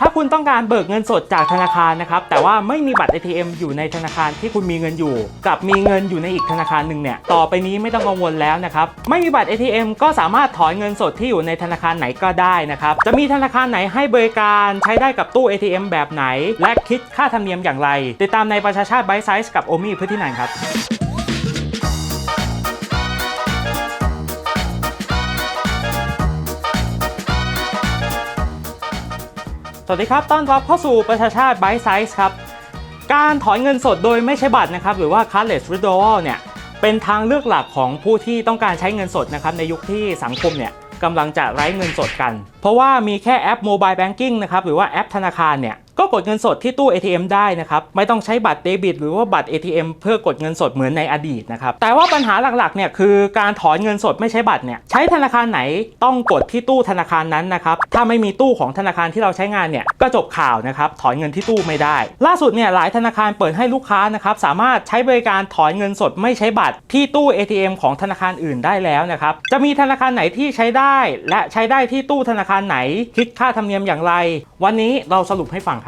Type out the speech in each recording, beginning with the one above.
ถ้าคุณต้องการเบิกเงินสดจากธนาคารนะครับ แต่ว่าไม่มีบัตร ATM อยู่ในธนาคารที่คุณมีเงินอยู่ กับมีเงินอยู่ในอีกธนาคารหนึ่งเนี่ย ต่อไปนี้ไม่ต้องกังวลแล้วนะครับ ไม่มีบัตร ATM ก็สามารถถอนเงินสดที่อยู่ในธนาคารไหนก็ได้นะครับ จะมีธนาคารไหนให้บริการใช้ได้กับตู้ ATM แบบไหน และคิดค่าธรรมเนียมอย่างไร ติดตามในประชาชาติไบไซส์กับโอมี่พฤตินันท์ครับ สวัสดีครับ ต้อนรับเข้าสู่ประชาชาติ Byte Size ครับ การถอนเงินสดโดยไม่ใช้บัตรนะครับ หรือว่า cardless withdrawal เนี่ย เป็นทางเลือกหลักของผู้ที่ต้องการใช้เงินสดนะครับ ในยุคที่สังคมเนี่ยกำลังจะไร้เงินสดกัน เพราะว่ามีแค่แอป Mobile Banking นะครับ หรือว่าแอปธนาคารเนี่ย ก็กดเงินสดที่ตู้ ATM ได้นะครับ ไม่ต้องใช้บัตรเดบิต หรือว่าบัตร ATM เพื่อกดเงินสดเหมือนในอดีตนะครับ แต่ว่าปัญหาหลักๆเนี่ยคือการถอนเงินสดไม่ใช้บัตรเนี่ยใช้ธนาคารไหนต้องกดที่ตู้ธนาคารนั้นนะครับ ถ้าไม่มีตู้ของธนาคารที่เราใช้งานเนี่ยก็จบข่าวนะครับถอนเงินที่ตู้ไม่ได้ ล่าสุดเนี่ยหลายธนาคารเปิดให้ลูกค้านะครับสามารถใช้บริการถอนเงินสดไม่ใช้บัตรที่ตู้ ATM ของธนาคารอื่นได้แล้วนะครับจะมีธนาคารไหนที่ใช้ได้ และใช้ได้ที่ตู้ธนาคารไหน คิดค่าธรรมเนียมอย่างไร วันนี้เราสรุปให้ฟังค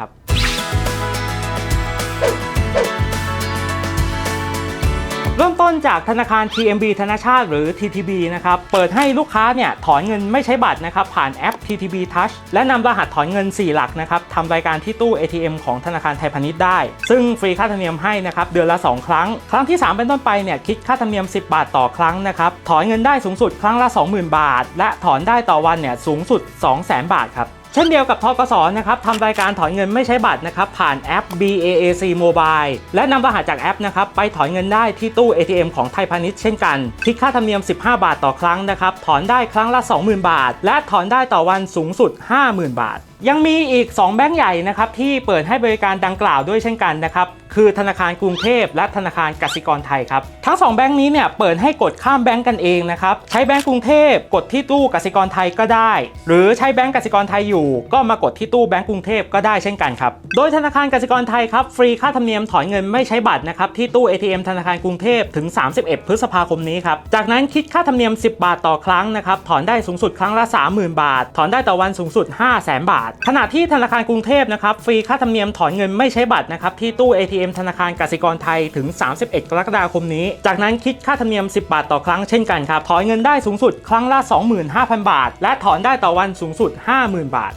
รับ ต้นจากธนาคาร TMB ธนาชาติหรือ TTB นะครับ เปิดให้ลูกค้าเนี่ยถอนเงินไม่ใช้บัตรนะครับ ผ่านแอป TTB Touch และนำรหัสถอนเงิน 4 หลักนะครับทำรายการที่ตู้ ATM ของธนาคารไทยพาณิชย์ได้ ซึ่งฟรีค่าธรรมเนียมให้นะครับ เดือนละ 2 ครั้ง ครั้งที่ 3 เป็นต้นไปเนี่ยคิดค่าธรรมเนียม 10 บาทต่อครั้งนะครับ ถอนเงินได้สูงสุดครั้งละ 20,000 บาท และถอนได้ต่อวันเนี่ยสูงสุด 200,000 บาทครับ เช่นเดียวกับทกสนะครับทำรายการถอนเงินไม่ใช้บัตรนะครับผ่านแอป BAAC Mobile และนำรหัสจากแอปนะครับไปถอนเงินได้ที่ตู้ ATM ของไทยพาณิชย์เช่นกันคิดค่าธรรมเนียม 15 บาทต่อครั้งนะครับถอนได้ครั้งละ 20,000 บาท และถอนได้ต่อวันสูงสุด 50,000 บาท ยังมีอีก 2 แบงก์ใหญ่นะครับที่เปิดให้บริการดังกล่าวด้วยเช่นกันนะครับคือธนาคารกรุงเทพและธนาคารกสิกรไทยครับทั้ง 2 แบงก์นี้เนี่ยเปิดให้กดข้ามแบงก์กันเองนะครับใช้แบงก์กรุงเทพกดที่ตู้กสิกรไทยก็ได้ หรือใช้แบงก์กสิกรไทยอยู่ ก็มากดที่ตู้แบงก์กรุงเทพก็ได้เช่นกันครับโดยธนาคารกสิกรไทยครับฟรีค่าธรรมเนียมถอนเงินไม่ใช้บัตรนะครับที่ตู้ ATM ธนาคารกรุงเทพถึง 31 พฤษภาคมนี้ครับจากนั้นคิดค่าธรรมเนียม 10 บาทต่อครั้งนะครับถอนได้สูงสุดครั้งละ 30,000 บาท ถอนได้ต่อวันสูงสุด 500,000 บาทขณะที่ธนาคารกรุงเทพนะครับฟรีค่าธรรมเนียมถอนเงินไม่ใช้บัตรนะครับที่ตู้ ATM ธนาคารกสิกรไทยถึง 31 กรกฎาคมนี้ จากนั้นคิดค่าธรรมเนียม 10 บาทต่อครั้งเช่นกันครับถอนเงินได้สูงสุดครั้งละ 25,000 บาท และถอนได้ต่อวันสูงสุด 50,000 บาท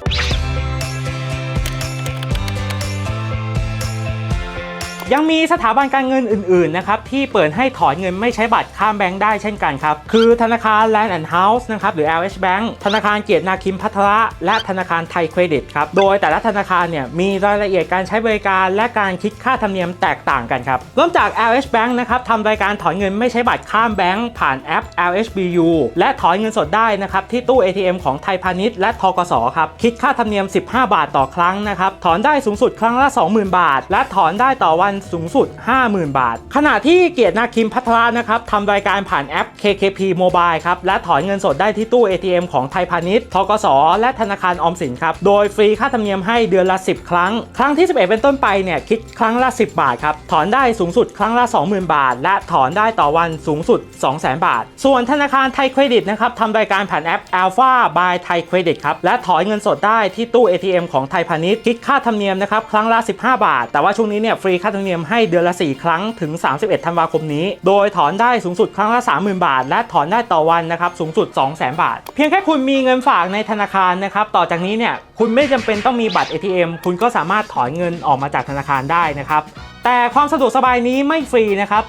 ยังมีสถาบันการเงินอื่นๆนะครับที่เปิดให้ถอนเงินไม่ใช้บัตรข้ามแบงค์ได้เช่นกันครับคือธนาคาร Land and House นะครับหรือ LH Bank ธนาคารเกียรตินาคิมพัทระและธนาคารไทยเครดิตครับโดยแต่ละธนาคารเนี่ยมีรายละเอียดการใช้บริการและการคิดค่าธรรมเนียมแตกต่างกันครับเริ่มจาก LH Bank นะครับทำรายการถอนเงินไม่ใช้บัตรข้ามแบงค์ผ่านแอป LHBU และถอนเงินสดได้นะครับที่ตู้ ATM ของไทยพาณิชย์และทกสครับคิดค่าธรรมเนียม 15 บาทต่อครั้งนะครับถอนได้สูงสุดครั้งละ 20,000 บาท และถอนได้ต่อวันสูงสุด 50,000 บาท ขณะที่เกียรตินาคิมพัทรานะครับทำรายการผ่านแอป KKP Mobile ครับ และถอนเงินสดได้ที่ตู้ ATM ของไทยพาณิชย์ทกส และธนาคารออมสินครับ โดยฟรีค่าธรรมเนียมให้เดือนละ 10 ครั้ง ครั้งที่ 11 เป็นต้นไปเนี่ยคิดครั้งละ 10 บาทครับ ถอนได้สูงสุดครั้งละ 20,000 บาท และถอนได้ต่อวันสูงสุด 200,000 บาท ส่วนธนาคารไทยเครดิตนะครับทำรายการผ่านแอป Alpha by ไทยเครดิตครับ และถอนเงินสดได้ที่ตู้ ATM ของไทยพาณิชย์คิดค่าธรรมเนียมนะครับครั้งละ 15 บาท แต่ว่าช่วงนี้เนี่ยฟรีค่าธรรมเนียมให้เดือนละ 4 ครั้งถึง 31 ธันวาคมนี้ โดยถอนได้สูงสุดครั้งละ 30,000 บาท และถอนได้ต่อวันนะครับสูงสุด 200,000 บาท เพียงแค่คุณมีเงินฝากในธนาคารนะครับต่อจากนี้เนี่ยคุณไม่จำเป็นต้องมีบัตร ATM คุณก็สามารถถอนเงินออกมาจากธนาคารได้นะครับแต่ความสะดวกสบายนี้ไม่ฟรีนะครับ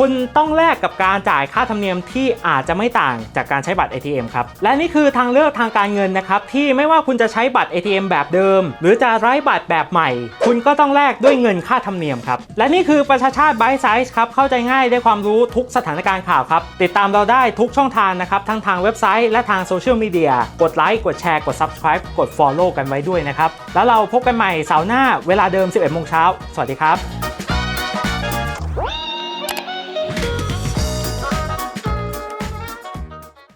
คุณต้องแลกกับการจ่ายค่าธรรมเนียมที่อาจจะไม่ต่างจากการใช้บัตร ATM ครับ และนี่คือทางเลือกทางการเงินนะครับ ที่ไม่ว่าคุณจะใช้บัตร ATM แบบเดิม หรือจะไร้บัตรแบบใหม่ คุณก็ต้องแลกด้วยเงินค่าธรรมเนียมครับ และนี่คือประชาชาติไบไซส์ครับ เข้าใจง่ายได้ความรู้ทุกสถานการณ์ข่าวครับ ติดตามเราได้ทุกช่องทางนะครับ ทั้งทางเว็บไซต์และทางโซเชียลมีเดีย กดไลค์ กดแชร์ กด Subscribe กด Follow กันไว้ด้วยนะครับ แล้วเราพบกันใหม่เสาร์หน้าเวลาเดิม 11โมงเช้า สวัสดีครับ